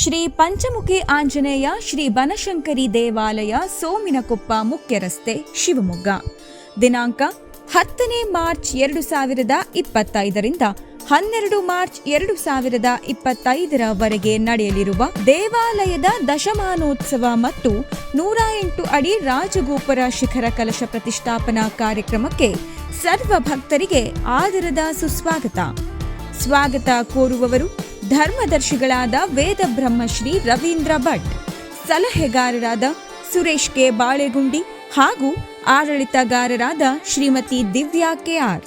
ಶ್ರೀ ಪಂಚಮುಖಿ ಆಂಜನೇಯ ಶ್ರೀ ಬನಶಂಕರಿ ದೇವಾಲಯ ಸೋಮಿನಕೊಪ್ಪ ಮುಖ್ಯ ರಸ್ತೆ, ಶಿವಮೊಗ್ಗ. ದಿನಾಂಕ ಹತ್ತನೇ ಮಾರ್ಚ್ ಎರಡು ಸಾವಿರದ ಇಪ್ಪತ್ತೈದರಿಂದ ಹನ್ನೆರಡು ಮಾರ್ಚ್ ಎರಡು ಸಾವಿರದ ಇಪ್ಪತ್ತೈದರವರೆಗೆ ನಡೆಯಲಿರುವ ದೇವಾಲಯದ ದಶಮಾನೋತ್ಸವ ಮತ್ತು ನೂರ ಎಂಟು ಅಡಿ ರಾಜಗೋಪುರ ಶಿಖರ ಕಲಶ ಪ್ರತಿಷ್ಠಾಪನಾ ಕಾರ್ಯಕ್ರಮಕ್ಕೆ ಸರ್ವ ಭಕ್ತರಿಗೆ ಆದರದ ಸುಸ್ವಾಗತ. ಸ್ವಾಗತ ಕೋರುವವರು ಧರ್ಮದರ್ಶಿಗಳಾದ ವೇದ ಬ್ರಹ್ಮಶ್ರೀ ರವೀಂದ್ರ ಭಟ್ ಸಲಹೆಗಾರರಾದ ಸುರೇಶ್ ಕೆ. ಬಾಳೆಗುಂಡಿ ಹಾಗೂ ಆಡಳಿತಗಾರರಾದ ಶ್ರೀಮತಿ ದಿವ್ಯಾ ಕೆಆರ್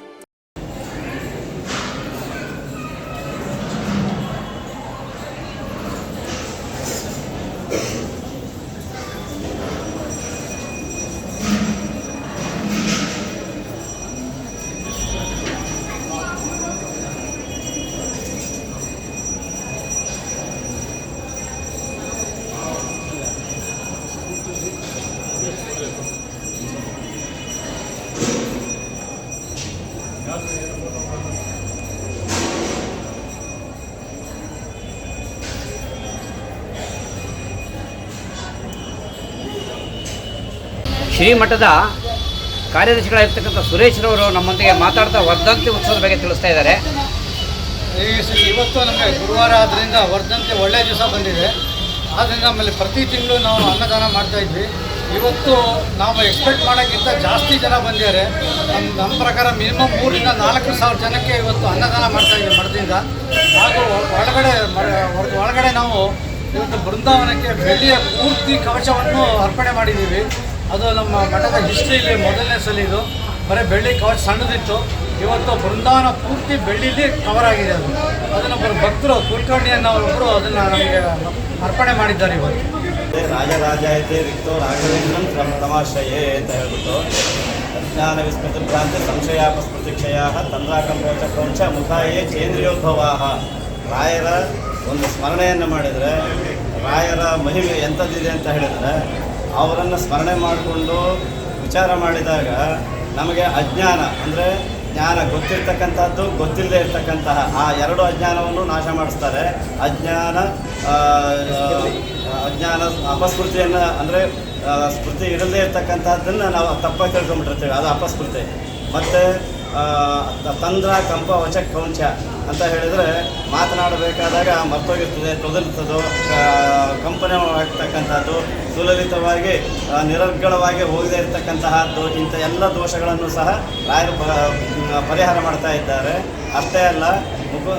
ಶ್ರೀಮಠದ ಕಾರ್ಯದರ್ಶಿಗಳಾಗಿರ್ತಕ್ಕಂಥ ಸುರೇಶ್ರವರು ನಮ್ಮೊಂದಿಗೆ ಮಾತಾಡ್ತಾ ವರ್ಧಂತಿ ಉತ್ಸವದ ಬಗ್ಗೆ ತಿಳಿಸ್ತಾ ಇದ್ದಾರೆ. ಇವತ್ತು ನಮಗೆ ಗುರುವಾರ ಆದ್ದರಿಂದ ವರ್ಧಂತಿ ಒಳ್ಳೆಯ ದಿವಸ ಬಂದಿದೆ. ಆದ್ದರಿಂದ ಆಮೇಲೆ ಪ್ರತಿ ತಿಂಗಳು ನಾವು ಅನ್ನದಾನ ಮಾಡ್ತಾ ಇದ್ವಿ. ಇವತ್ತು ನಾವು ಎಕ್ಸ್ಪೆಕ್ಟ್ ಮಾಡೋಕ್ಕಿಂತ ಜಾಸ್ತಿ ಜನ ಬಂದಿದ್ದಾರೆ. ನಮ್ಮ ಪ್ರಕಾರ ಮಿನಿಮಮ್ ಮೂರಿಂದ ನಾಲ್ಕು ಸಾವಿರ ಜನಕ್ಕೆ ಇವತ್ತು ಅನ್ನದಾನ ಮಾಡ್ತಾ ಇದ್ದೀವಿ ಮಠದಿಂದ ಹಾಗೂ ಒಳಗಡೆ ಒಳಗಡೆ ನಾವು ಇವತ್ತು ಬೃಂದಾವನಕ್ಕೆ ಬೆಳ್ಳಿಯ ಪೂರ್ತಿ ಕವಚವನ್ನು ಅರ್ಪಣೆ ಮಾಡಿದ್ದೀವಿ. ಅದು ನಮ್ಮ ಮಠದ ಹಿಸ್ಟ್ರಿಲಿ ಮೊದಲನೇ ಸಲ ಇದು ಬರೀ ಬೆಳ್ಳಿ ಕವಚ ಸಣ್ಣದಿತ್ತು. ಇವತ್ತು ಬೃಂದಾವನ ಪೂರ್ತಿ ಬೆಳ್ಳಿಲಿ ಕವರ್ ಆಗಿದೆ ಅದು. ಅದನ್ನೊಬ್ಬರು ಭಕ್ತರು ಕುಲಕರ್ಣಿ ಅನ್ನೋರೊಬ್ಬರು ಅದನ್ನು ನಮಗೆ ಅರ್ಪಣೆ ಮಾಡಿದ್ದಾರೆ ಇವತ್ತು. ರಾಜರಾಜಾಯತೆ ರಿಕ್ತೋ ರಾಘವೇಂದ್ರಂ ಅಂತ ಹೇಳ್ಬಿಟ್ಟು ಅಜ್ಞಾನ ವಿಸ್ಮೃತಿ ಪ್ರಾಂತ್ಯ ಸಂಶಯಾಪಸ್ಮೃತಿ ಕ್ಷಯ ತಂದ್ರಾಕಂಪೋಚ ಕ್ರೌಂಚ ಮುಖಾಯೇ ಚೇಂದ್ರಿಯೋದ್ಭವಾ ರಾಯರ ಒಂದು ಸ್ಮರಣೆಯನ್ನು ಮಾಡಿದರೆ, ರಾಯರ ಮಹಿಮೆ ಎಂಥದ್ದಿದೆ ಅಂತ ಹೇಳಿದರೆ, ಅವರನ್ನು ಸ್ಮರಣೆ ಮಾಡಿಕೊಂಡು ವಿಚಾರ ಮಾಡಿದಾಗ ನಮಗೆ ಅಜ್ಞಾನ, ಅಂದರೆ ಜ್ಞಾನ ಗೊತ್ತಿರ್ತಕ್ಕಂಥದ್ದು, ಗೊತ್ತಿಲ್ಲದೆ ಇರ್ತಕ್ಕಂತಹ ಆ ಎರಡು ಅಜ್ಞಾನವನ್ನು ನಾಶ ಮಾಡಿಸ್ತಾರೆ. ಅಜ್ಞಾನ ಅಜ್ಞಾನ ಅಪಸ್ಮೃತಿಯನ್ನು ಅಂದರೆ ಸ್ಮೃತಿ ಇರದೇ ಇರ್ತಕ್ಕಂಥದ್ದನ್ನು ನಾವು ತಪ್ಪಾಗಿ ತಿಳ್ಕೊಂಡ್ಬಿಟ್ಟಿರ್ತೇವೆ ಅದು ಅಪಸ್ಮೃತಿ ಮತ್ತು ತಂದ್ರ, ಕಂಪ, ವಚ, ಕೌಂಚ ಅಂತ ಹೇಳಿದರೆ ಮಾತನಾಡಬೇಕಾದಾಗ ಮರ್ತೋಗಿರ್ತದೆ, ತೊದಲ್ತದೋ ಕಂಪನೆ ಆಗ್ತಕ್ಕಂಥದ್ದು, ಸುಲಲಿತವಾಗಿ ನಿರರ್ಗಳವಾಗಿ ಹೋಗದೇ ಇರತಕ್ಕಂತಹದ್ದು, ಇಂಥ ಎಲ್ಲ ದೋಷಗಳನ್ನು ಸಹ ರಾಯರು ಪರಿಹಾರ ಮಾಡ್ತಾ ಇದ್ದಾರೆ. ಅಷ್ಟೇ ಅಲ್ಲ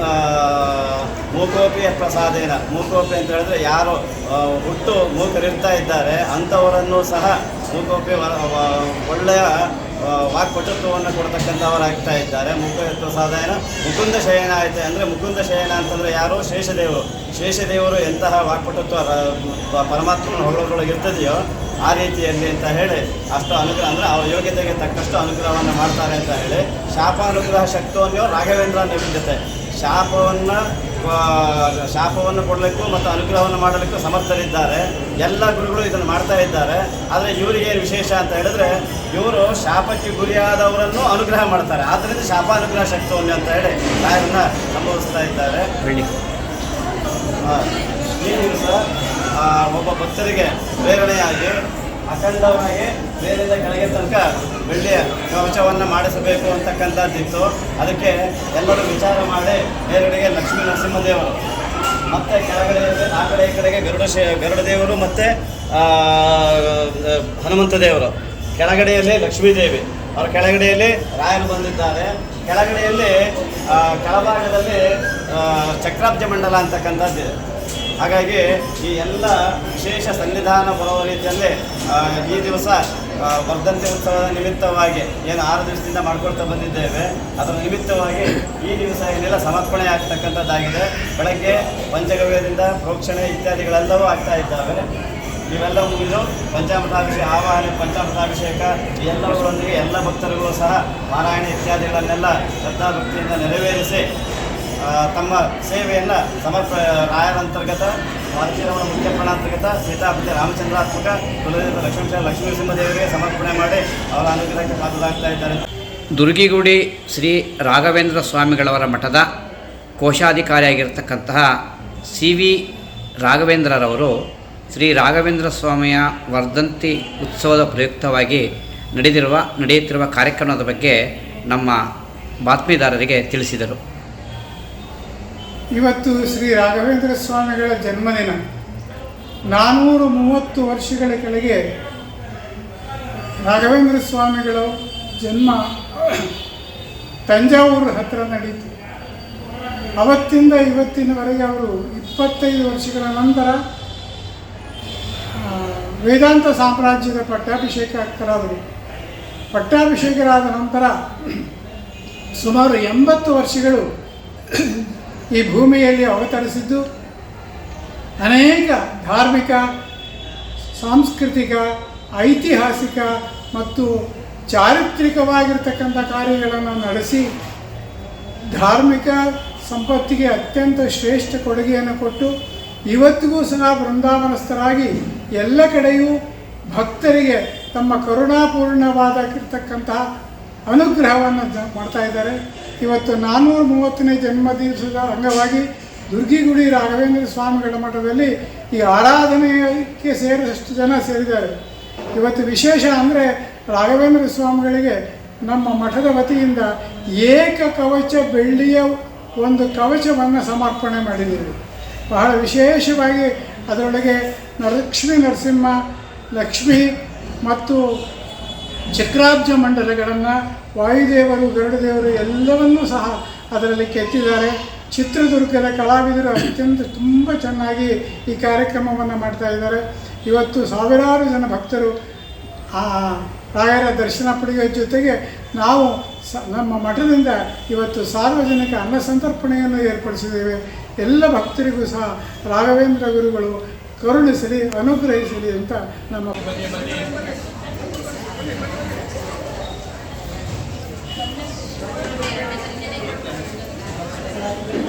ಆ, ಮೂಕೋಪಿ ಪ್ರಸಾದೇನ. ಮೂಕೋಪಿ ಅಂತ ಹೇಳಿದ್ರೆ ಯಾರು ಹುಟ್ಟು ಮೂಕರಿರ್ತಾ ಇದ್ದಾರೆ ಅಂಥವರನ್ನು ಸಹ ಮೂಕೋಪಿ ಒಳ್ಳೆಯ ವಾಕ್ಪಟುತ್ವವನ್ನು ಕೊಡ್ತಕ್ಕಂಥವರಾಗ್ತಾ ಇದ್ದಾರೆ. ಮುಖ ಪ್ರಸಾದೇನ ಮುಕುಂದ ಶಯನ ಆಯ್ತು ಅಂದರೆ ಮುಕುಂದ ಶಯನ ಅಂತಂದರೆ ಯಾರು ಶೇಷದೇವರು. ಶೇಷದೇವರು ಎಂತಹ ವಾಕ್ಪಟುತ್ವ ಪರಮಾತ್ಮನ ಹೊಗಳೊಳಗೆ ಇರ್ತದೆಯೋ ಆ ರೀತಿಯಲ್ಲಿ ಅಂತ ಹೇಳಿ ಅಷ್ಟು ಅನುಗ್ರಹ ಅಂದರೆ ಅವ್ರ ಯೋಗ್ಯತೆಗೆ ತಕ್ಕಷ್ಟು ಅನುಗ್ರಹವನ್ನು ಮಾಡ್ತಾರೆ ಅಂತ ಹೇಳಿ ಶಾಪಾನುಗ್ರಹ ಶಕ್ತವನ್ನು ರಾಘವೇಂದ್ರ ನಿವಿದ್ಯತೆ ಶಾಪವನ್ನು ಶಾಪವನ್ನು ಕೊಡಲಿಕ್ಕೂ ಮತ್ತು ಅನುಗ್ರಹವನ್ನು ಮಾಡಲಿಕ್ಕೂ ಸಮರ್ಥರಿದ್ದಾರೆ. ಎಲ್ಲ ಗುರುಗಳು ಇದನ್ನು ಮಾಡ್ತಾ ಇದ್ದಾರೆ. ಆದರೆ ಇವರಿಗೆ ಏನು ವಿಶೇಷ ಅಂತ ಹೇಳಿದ್ರೆ ಇವರು ಶಾಪಕ್ಕೆ ಗುರಿಯಾದವರನ್ನು ಅನುಗ್ರಹ ಮಾಡ್ತಾರೆ. ಆದ್ದರಿಂದ ಶಾಪಾನುಗ್ರಹ ಶಕ್ತವನ್ನು ಅಂತ ಹೇಳಿ ಕಾರ್ಯನ ಸಂಭವಿಸ್ತಾ ಇದ್ದಾರೆ. ಈ ದಿವಸ ಒಬ್ಬ ಭಕ್ತರಿಗೆ ಪ್ರೇರಣೆಯಾಗಿ ಅಖಂಡವಾಗಿ ಮೇಲಿಂದ ಕೆಳಗೆ ತನಕ ಬೆಳ್ಳಿಯ ಕವಚವನ್ನು ಮಾಡಿಸಬೇಕು ಅಂತಕ್ಕಂಥದ್ದಿತ್ತು. ಅದಕ್ಕೆ ಎಲ್ಲರೂ ವಿಚಾರ ಮಾಡಿ ಮೇಲ್ಗಡೆಗೆ ಲಕ್ಷ್ಮೀ ನರಸಿಂಹದೇವರು. ಮತ್ತು ಕೆಳಗಡೆ ಆ ಕಡೆ ಈ ಕಡೆಗೆ ಗರುಡ ಶೇ, ಗರುಡ ದೇವರು ಮತ್ತು ಹನುಮಂತ ದೇವರು ಕೆಳಗಡೆಯಲ್ಲಿ ಲಕ್ಷ್ಮೀದೇವಿ. ಅವರ ಕೆಳಗಡೆಯಲ್ಲಿ ರಾಯರು ಬಂದಿದ್ದಾರೆ. ಕೆಳಗಡೆಯಲ್ಲಿ ಕೆಳಭಾಗದಲ್ಲಿ ಚಕ್ರಾಬ್ಜ ಮಂಡಲ ಅಂತಕ್ಕಂಥದ್ದಿದೆ. ಹಾಗಾಗಿ ಈ ಎಲ್ಲ ವಿಶೇಷ ಸನ್ನಿಧಾನ ಬರುವ ರೀತಿಯಲ್ಲಿ ಈ ದಿವಸ ವರ್ಧಂತಿ ಉತ್ಸವದ ನಿಮಿತ್ತವಾಗಿ ಏನು ಆರು ದಿವಸದಿಂದ ಮಾಡ್ಕೊಳ್ತಾ ಬಂದಿದ್ದೇವೆ. ಅದರ ನಿಮಿತ್ತವಾಗಿ ಈ ದಿವಸ ಏನೆಲ್ಲ ಸಮರ್ಪಣೆ ಆಗ್ತಕ್ಕಂಥದ್ದಾಗಿದೆ, ಬೆಳಗ್ಗೆ ಪಂಚಗವ್ಯದಿಂದ ಪ್ರೋಕ್ಷಣೆ ಇತ್ಯಾದಿಗಳೆಲ್ಲವೂ ಆಗ್ತಾ ಇದ್ದಾವೆ. ಇವೆಲ್ಲ ಮುಗಿದು ಪಂಚಾಮೃತಾಭಿಷೇಕ ಆವಾಹನೆ, ಪಂಚಾಮೃತಾಭಿಷೇಕ, ಈ ಎಲ್ಲವುಗಳೊಂದಿಗೆ ಎಲ್ಲ ಭಕ್ತರಿಗೂ ಸಹ ಪಾರಾಯಣ ಇತ್ಯಾದಿಗಳನ್ನೆಲ್ಲ ಶ್ರದ್ಧಾಭಕ್ತಿಯಿಂದ ನೆರವೇರಿಸಿ ತಮ್ಮ ಸೇವೆಯನ್ನು ಸಮರ್ಪ, ರಾಯರಂತರ್ಗತ ವಾಲ್ಮೀಕಿರವರ ಮುಖ್ಯ ಪ್ರಾಣಾಂತರ್ಗತ ಸೀತಾಪತಿ ರಾಮಚಂದ್ರಾತ್ಮಕ ಕುಲದೇವ ಲಕ್ಷ್ಮೀ ಸಿಂಹದೇವರಿಗೆ ಸಮರ್ಪಣೆ ಮಾಡಿ ಅವರ ಅನುಗ್ರಹಕ್ಕೆ ಪಾತ್ರರಾಗ್ತಾ ಇದ್ದಾರೆ. ದುರ್ಗಿಗುಡಿ ಶ್ರೀ ರಾಘವೇಂದ್ರ ಸ್ವಾಮಿಗಳವರ ಮಠದ ಕೋಶಾಧಿಕಾರಿಯಾಗಿರ್ತಕ್ಕಂತಹ ಸಿ ವಿ ರಾಘವೇಂದ್ರರವರು ಶ್ರೀ ರಾಘವೇಂದ್ರ ಸ್ವಾಮಿಯ ವರ್ಧಂತಿ ಉತ್ಸವದ ಪ್ರಯುಕ್ತವಾಗಿ ನಡೆದಿರುವ, ನಡೆಯುತ್ತಿರುವ ಕಾರ್ಯಕ್ರಮದ ಬಗ್ಗೆ ನಮ್ಮ ಬಾತ್ಮೀದಾರರಿಗೆ ತಿಳಿಸಿದರು. ಇವತ್ತು ಶ್ರೀ ರಾಘವೇಂದ್ರ ಸ್ವಾಮಿಗಳ ಜನ್ಮದಿನ. ನಾನ್ನೂರು ಮೂವತ್ತು ವರ್ಷಗಳ ಕೆಳಗೆ ರಾಘವೇಂದ್ರ ಸ್ವಾಮಿಗಳ ಜನ್ಮ ತಂಜಾವೂರು ಹತ್ತಿರ ನಡೀತು. ಅವತ್ತಿಂದ ಇವತ್ತಿನವರೆಗೆ ಅವರು ಇಪ್ಪತ್ತೈದು ವರ್ಷಗಳ ನಂತರ ವೇದಾಂತ ಸಾಮ್ರಾಜ್ಯದ ಪಟ್ಟಾಭಿಷೇಕರಾದರು ಪಟ್ಟಾಭಿಷೇಕರಾದ ನಂತರ ಸುಮಾರು ಎಂಬತ್ತು ವರ್ಷಗಳು ಈ ಭೂಮಿಯಲ್ಲಿ ಅವತರಿಸಿದ್ದು ಅನೇಕ ಧಾರ್ಮಿಕ, ಸಾಂಸ್ಕೃತಿಕ, ಐತಿಹಾಸಿಕ ಮತ್ತು ಚಾರಿತ್ರಿಕವಾಗಿರ್ತಕ್ಕಂಥ ಕಾರ್ಯಗಳನ್ನು ನಡೆಸಿ ಧಾರ್ಮಿಕ ಸಂಪತ್ತಿಗೆ ಅತ್ಯಂತ ಶ್ರೇಷ್ಠ ಕೊಡುಗೆಯನ್ನು ಕೊಟ್ಟು ಇವತ್ತಿಗೂ ಸಹ ಬೃಂದಾವನಸ್ಥರಾಗಿ ಎಲ್ಲ ಕಡೆಯೂ ಭಕ್ತರಿಗೆ ತಮ್ಮ ಕರುಣಾಪೂರ್ಣವಾದಕ್ಕಿರ್ತಕ್ಕಂತಹ ಅನುಗ್ರಹವನ್ನು ಜ ಮಾಡ್ತಾ ಇದ್ದಾರೆ. ಇವತ್ತು ನಾನ್ನೂರ ಮೂವತ್ತನೇ ಜನ್ಮದಿವಸದ ಅಂಗವಾಗಿ ದುರ್ಗಿಗುಡಿ ರಾಘವೇಂದ್ರ ಸ್ವಾಮಿಗಳ ಮಠದಲ್ಲಿ ಈ ಆರಾಧನೆಗೆ ಸೇರಿದಷ್ಟು ಜನ ಸೇರಿದ್ದಾರೆ. ಇವತ್ತು ವಿಶೇಷ ಅಂದರೆ ರಾಘವೇಂದ್ರ ಸ್ವಾಮಿಗಳಿಗೆ ನಮ್ಮ ಮಠದ ವತಿಯಿಂದ ಏಕ ಕವಚ ಬೆಳ್ಳಿಯ ಒಂದು ಕವಚವನ್ನು ಸಮರ್ಪಣೆ ಮಾಡಿದ್ದೀವಿ. ಬಹಳ ವಿಶೇಷವಾಗಿ ಅದರೊಳಗೆ ಲಕ್ಷ್ಮೀ ನರಸಿಂಹ, ಲಕ್ಷ್ಮಿ ಮತ್ತು ಚಕ್ರಾಬ್ಜ ಮಂಡಲಗಳನ್ನು ವಾಯುದೇವರು, ಗರುಡದೇವರು ಎಲ್ಲವನ್ನೂ ಸಹ ಅದರಲ್ಲಿ ಕೆತ್ತಿದ್ದಾರೆ. ಚಿತ್ರದುರ್ಗದ ಕಲಾವಿದರು ಅತ್ಯಂತ ತುಂಬ ಚೆನ್ನಾಗಿ ಈ ಕಾರ್ಯಕ್ರಮವನ್ನು ಮಾಡ್ತಾ ಇದ್ದಾರೆ. ಇವತ್ತು ಸಾವಿರಾರು ಜನ ಭಕ್ತರು ಆ ರಾಯರ ದರ್ಶನ ಪಡೆಯುವ ಜೊತೆಗೆ ನಾವು ಸ ನಮ್ಮ ಮಠದಿಂದ ಇವತ್ತು ಸಾರ್ವಜನಿಕ ಅನ್ನ ಸಂತರ್ಪಣೆಯನ್ನು ಏರ್ಪಡಿಸಿದ್ದೇವೆ. ಎಲ್ಲ ಭಕ್ತರಿಗೂ ಸಹ ರಾಘವೇಂದ್ರ ಗುರುಗಳು ಕರುಣಿಸಲಿ, ಅನುಗ್ರಹಿಸಲಿ ಅಂತ ನಮ್ಮ Thank you.